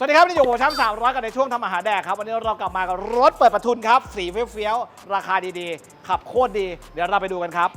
สวัสดีครับนี่อยู่กับผมแชมป์สามร้อยกันในช่วงทำอาหารแดกครับ วันนี้เรากลับมากับรถเปิดประทุนครับ สีเฟี้ยวๆราคาดีๆ ขับโคตรดี เดี๋ยวเราไปดูกันครับ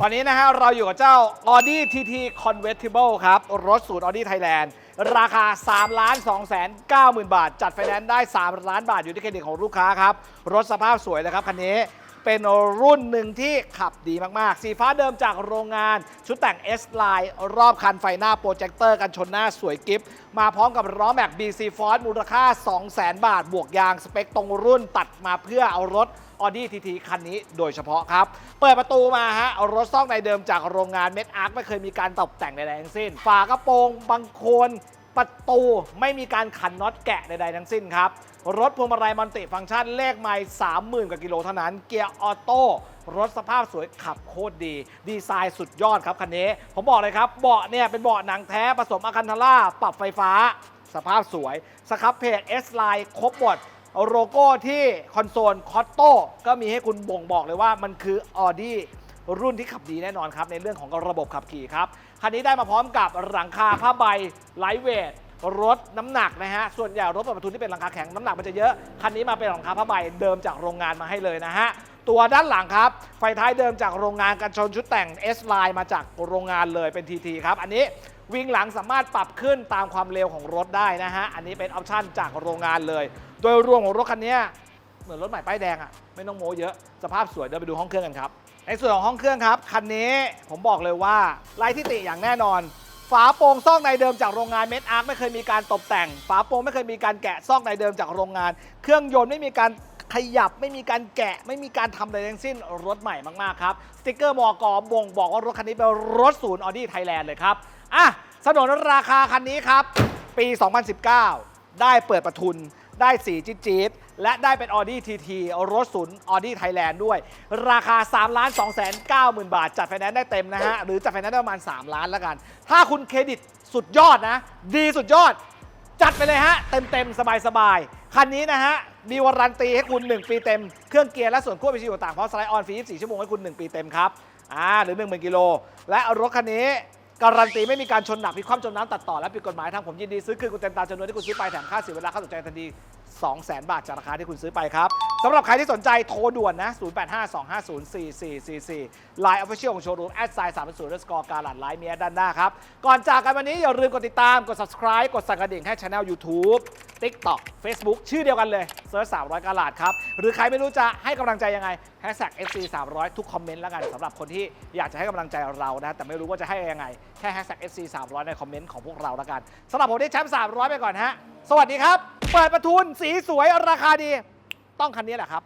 ตอนนี้นะฮะเราอยู่กับเจ้า Audi TT Convertible ครับ รถศูนย์ Audi Thailand ราคา 3 ล้าน2แสน9หมื่นบาท จัดไฟแนนซ์ได้ 3 ล้านบาทอยู่ที่เครดิตของลูกค้าครับ รถสภาพสวยเลยครับคันนี้ เป็นรุ่นหนึ่งที่ขับดีมากๆ สีฟ้าเดิมจากโรงงาน ชุดแต่ง S Line รอบคันไฟหน้าโปรเจคเตอร์กันชนหน้าสวยกิฟมาพร้อมกับล้อแม็ก BC Force มูลค่า 200,000 บาท บวกยางสเปคตรงรุ่นตัดมาเพื่อเอารถ Audi TT คันนี้โดยเฉพาะครับ เปิดประตูมาฮะเอารถซอกในเดิมจากโรงงานเม็ดอาร์คไม่เคยมีการตกแต่งใดๆทั้งสิ้น ฝากระโปรงบังคน ประตูไม่มีการขันน็อตแกะใดๆทั้งสิ้นครับ รถพวงมาลัยมัลติฟังก์ชันเลขไม่30,000กว่ากิโลเท่านั้น เกียร์ออโต้รถสภาพสวยขับโคตรดี ดีไซน์สุดยอดครับคันนี้ ผมบอกเลยครับ เบาะเนี่ยเป็นเบาะหนังแท้ผสมอะคันทาร่าปรับไฟฟ้า สภาพสวยสครับเพจ S Line ครบหมดโลโก้ที่คอนโซลคอตโต้ก็มีให้คุณบ่งบอกเลยว่ามันคือ Audi รุ่นที่ขับดีแน่นอนครับในเรื่องของระบบขับขี่ครับคันนี้ได้มาพร้อมกับหลังคาผ้าใบไลท์เวทรถน้ำหนักนะฮะ ส่วนใหญ่รถเปิดประทุนที่เป็นหลังคาแข็งน้ำหนักมันจะเยอะ คันนี้มาเป็นหลังคาผ้าใบเดิมจากโรงงานมาให้เลยนะฮะ ตัวด้านหลังครับ ไฟท้ายเดิมจากโรงงานกันชนชุดแต่ง S Line มาจากโรงงานเลยเป็น TT ครับ อันนี้วิ่งหลังสามารถปรับขึ้นตามความเร็วของรถได้นะฮะ อันนี้เป็นออปชั่นจากโรงงานเลย โดยรวมของรถคันนี้เหมือนรถใหม่ป้ายแดงอะ่ะไม่ต้องโม้เยอะ สภาพสวยเดี๋ยวไปดูห้องเครื่องกันครับ ในส่วนของห้องเครื่องครับ คันนี้ผมบอกเลยว่าไร้ที่ติอย่างแน่นอน ฝาโปร่งซอกในเดิมจากโรงงานเม็ดอาร์คไม่เคยมีการตกแต่ง ฝาโปร่งไม่เคยมีการแกะซอกในเดิมจากโรงงาน เครื่องยนต์ไม่มีการขยับไม่มีการแกะไม่มีการทำอะไรทั้งสิ้นรถใหม่มาก ๆ ครับ สติกเกอร์มอกบ่งบอกว่ารถคันนี้เป็นรถศูนย์ออดี้ไทยแลนด์เลยครับ อะสนนราคาคันนี้ครับ ปี 2019 ได้เปิดประทุน ได้สีจี๊ดจี๊ดและได้เป็น Audi TT รถศูนย์ Audi Thailand ด้วย ราคา3ล้าน2 9 0 0 0 บาท จัดไฟแนนซ์ได้เต็มนะฮะ หรือจัดไฟแนนซ์ได้ประมาณ 3 ล้านแล้วกัน ถ้าคุณเครดิตสุดยอดนะ ดีสุดยอด จัดไปเลยฮะ เต็มเต็มสบายสบาย ๆ คันนี้นะฮะมีวารันตีให้คุณ 1 ปีเต็ม เครื่องเกียร์และส่วนควบวิชิวต่างเพราะสไลด์ออนฟรี24ชั่วโมงให้คุณ 1 ปีเต็มครับอ่าหรือ1 0,000กิโลและรถคันนี้ การันตีไม่มีการชนหนักพิความจมน้ำตัดต่อและผิดกฎหมายทางผมยินดีซื้อคืนคุณเต็มตามจำนวนที่คุณซื้อไปแถมค่าเสียเวลาค่าตกใจทันที200,000 บาทจากราคาที่คุณซื้อไปครับสำหรับใครที่สนใจโทรด่วนนะ 0852504444 Line Official ของโชว์รูมแอดไซน์3 0 score การหลัดไลน์เมียด้านหน้าครับ ก่อนจากกันวันนี้อย่าลืมกดติดตาม กด subscribe กดสั่นกระดิ่งให้ช anel YouTube TikTok Facebook ชื่อเดียวกันเลยเซิร์ช300กาลาดครับ หรือใครไม่รู้จะให้กำลังใจยังไง hashtag FC 300ทุกคอมเมนต์แล้วกันสำหรับคนที่อยากจะให้กำลังใจเรานะ แต่ไม่รู้ว่าจะให้ยังไง แค่ hashtag FC 300ในคอมเมนต์ของพวกเราแล้วกันสำหรับผมที่แชมป์300 ไปก่อนฮะ สวัสดีครับ เปิดประทุนสีสวยราคาดี ต้องคันนี้แหละครับ